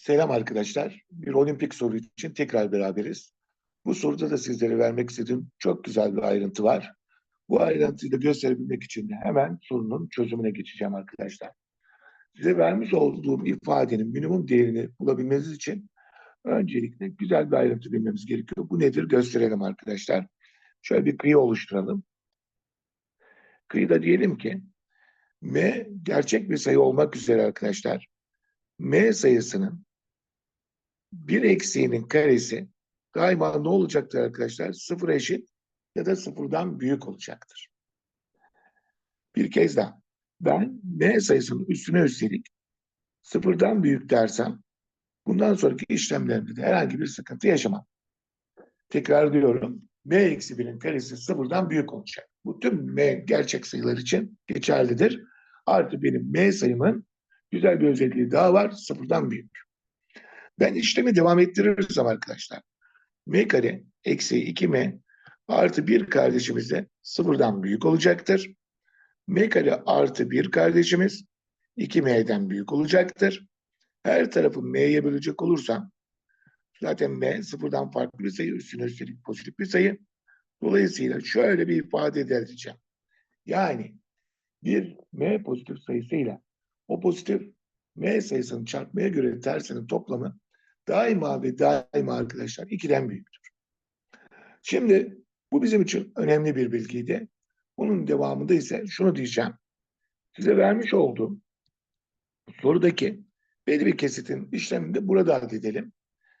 Selam arkadaşlar. Bir olimpik soru için tekrar beraberiz. Bu soruda da sizlere vermek istediğim çok güzel bir ayrıntı var. Bu ayrıntıyı da gösterebilmek için hemen sorunun çözümüne geçeceğim arkadaşlar. Size vermiş olduğum ifadenin minimum değerini bulabilmeniz için öncelikle güzel bir ayrıntı bilmemiz gerekiyor. Bu nedir gösterelim arkadaşlar. Şöyle bir kıyı oluşturalım. Kıyıda diyelim ki m gerçek bir sayı olmak üzere arkadaşlar m sayısının bir eksiğinin karesi daima ne olacaktır arkadaşlar? Sıfıra eşit ya da sıfırdan büyük olacaktır. Bir kez daha. Ben m sayısının üstüne üstelik sıfırdan büyük dersem bundan sonraki işlemlerimde de herhangi bir sıkıntı yaşamam. Tekrar diyorum. m eksi 1'in karesi sıfırdan büyük olacak. Bu tüm m gerçek sayılar için geçerlidir. Artı benim m sayımın güzel bir özelliği daha var. Sıfırdan büyük. Ben işlemi devam ettirirsem arkadaşlar. m kare eksi 2m artı 1 kardeşimiz de sıfırdan büyük olacaktır. m kare artı 1 kardeşimiz 2m'den büyük olacaktır. Her tarafı m'ye bölecek olursam zaten m sıfırdan farklı bir sayı üstüne üstelik pozitif bir sayı. Dolayısıyla şöyle bir ifade edeceğim. Yani bir m pozitif sayısıyla o pozitif m sayısının çarpmaya göre tersinin toplamı daima ve daima arkadaşlar 2'den büyüktür. Şimdi bu bizim için önemli bir bilgiydi. Bunun devamında ise şunu diyeceğim. Size vermiş olduğum sorudaki belli bir kesitin işlemini de burada halledelim.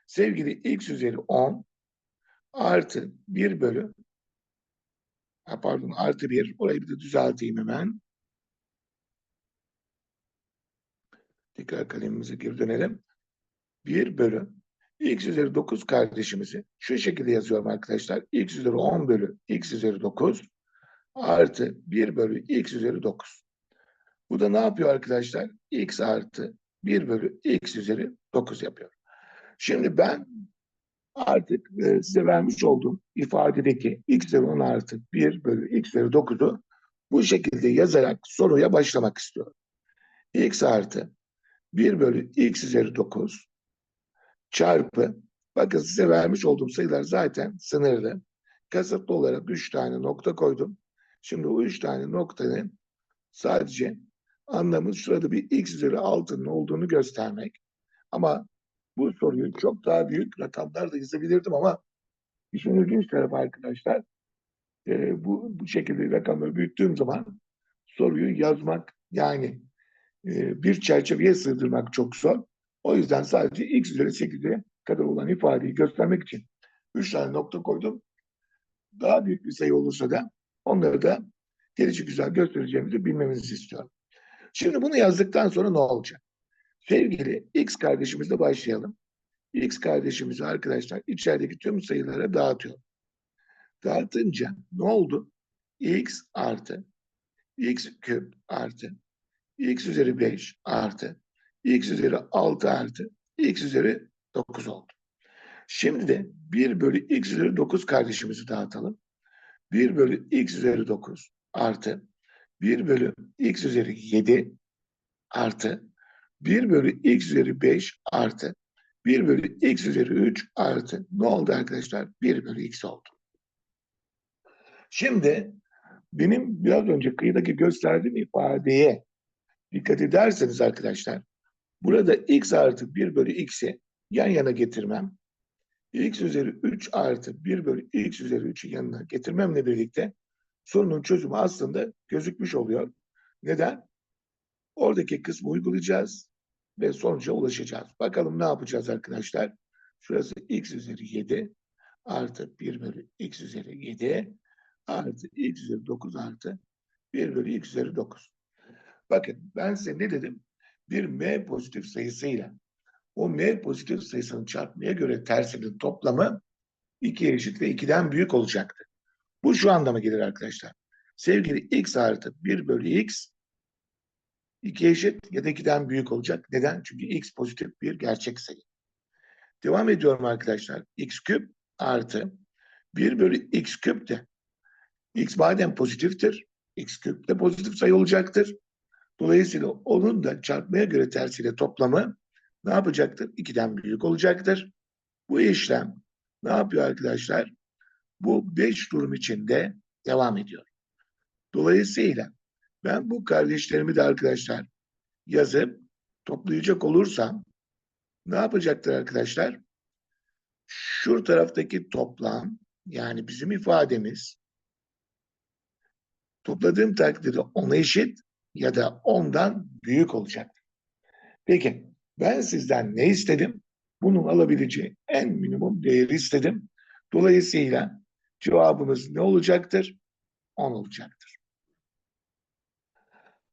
Sevgili x üzeri 10 artı 1 bölü pardon artı 1 orayı bir de düzelteyim hemen. Tekrar kalemimize geri dönelim. 1 bölü x üzeri 9 kardeşimizi şu şekilde yazıyorum arkadaşlar. x üzeri 10 bölü x üzeri 9 artı 1 bölü x üzeri 9. Bu da ne yapıyor arkadaşlar? x artı 1 bölü x üzeri 9 yapıyor. Şimdi ben artık e, size vermiş olduğum ifadedeki x üzeri 10 artı 1 bölü x üzeri 9'u bu şekilde yazarak soruya başlamak istiyorum. x artı 1 bölü x üzeri 9 çarpı bakın size vermiş olduğum sayılar zaten sınırlı. Kasıtlı olarak 3 tane nokta koydum. Şimdi bu 3 tane noktanın sadece anlamı şurada bir x üzeri 6'nın olduğunu göstermek. Ama bu soruyu çok daha büyük rakamlarla yazabilirdim ama işin ilginç tarafı arkadaşlar e, bu, bu şekilde rakamları büyüttüğüm zaman soruyu yazmak yani e, bir çerçeveye sığdırmak çok zor. O yüzden sadece x üzeri 8'e kadar olan ifadeyi göstermek için 3 tane nokta koydum. Daha büyük bir sayı olursa da onları da gelişi güzel göstereceğimizi bilmemizi istiyorum. Şimdi bunu yazdıktan sonra ne olacak? Sevgili x kardeşimizle başlayalım. x kardeşimizi arkadaşlar içerideki tüm sayılara dağıtıyor. Dağıtınca ne oldu? x artı x küp artı x üzeri 5 artı x üzeri 6 artı x üzeri 9 oldu. Şimdi de 1 bölü x üzeri 9 kardeşimizi dağıtalım. 1 bölü x üzeri 9 artı 1 bölü x üzeri 7 artı 1 bölü x üzeri 5 artı 1 bölü x üzeri 3 artı ne oldu arkadaşlar? 1 bölü x oldu. Şimdi benim biraz önce kıyıdaki gösterdiğim ifadeye dikkat ederseniz arkadaşlar burada x artı 1 bölü x'i yan yana getirmem x üzeri 3 artı 1 bölü x üzeri 3'ü yanına getirmemle birlikte sorunun çözümü aslında gözükmüş oluyor. Neden? Oradaki kısmı uygulayacağız ve sonuca ulaşacağız. Bakalım ne yapacağız arkadaşlar? Şurası x üzeri 7 artı 1 bölü x üzeri 7 artı x üzeri 9 artı 1 bölü x üzeri 9. Bakın ben size ne dedim? Bir m pozitif sayısıyla o m pozitif sayısının çarpmaya göre tersinin toplamı 2'ye eşit ve 2'den büyük olacaktı. Bu şu anlama gelir arkadaşlar. Sevgili x artı 1 bölü x 2 eşit ya da 2'den büyük olacak. Neden? Çünkü x pozitif bir gerçek sayı. Devam ediyorum arkadaşlar. x küp artı 1 bölü x küp de x madem pozitiftir, x küp de pozitif sayı olacaktır. Dolayısıyla onun da çarpmaya göre tersiyle toplamı ne yapacaktır? 2'den büyük olacaktır. Bu işlem ne yapıyor arkadaşlar? Bu 5 durum içinde devam ediyor. Dolayısıyla ben bu kardeşlerimi de arkadaşlar yazıp toplayacak olursam ne yapacaktır arkadaşlar? Şu taraftaki toplam yani bizim ifademiz topladığım takdirde 10'a eşit ya da 10'dan büyük olacak. Peki ben sizden ne istedim? Bunun alabileceği en minimum değeri istedim. Dolayısıyla cevabımız ne olacaktır? 10 olacaktır.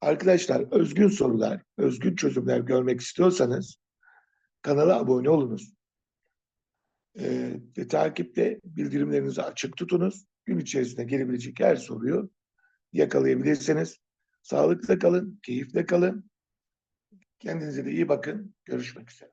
Arkadaşlar özgün sorular, özgün çözümler görmek istiyorsanız kanala abone olunuz. Ee, ve takipte bildirimlerinizi açık tutunuz. Gün içerisinde gelebilecek her soruyu yakalayabilirsiniz. Sağlıkla kalın, keyifle kalın. Kendinize de iyi bakın. Görüşmek üzere.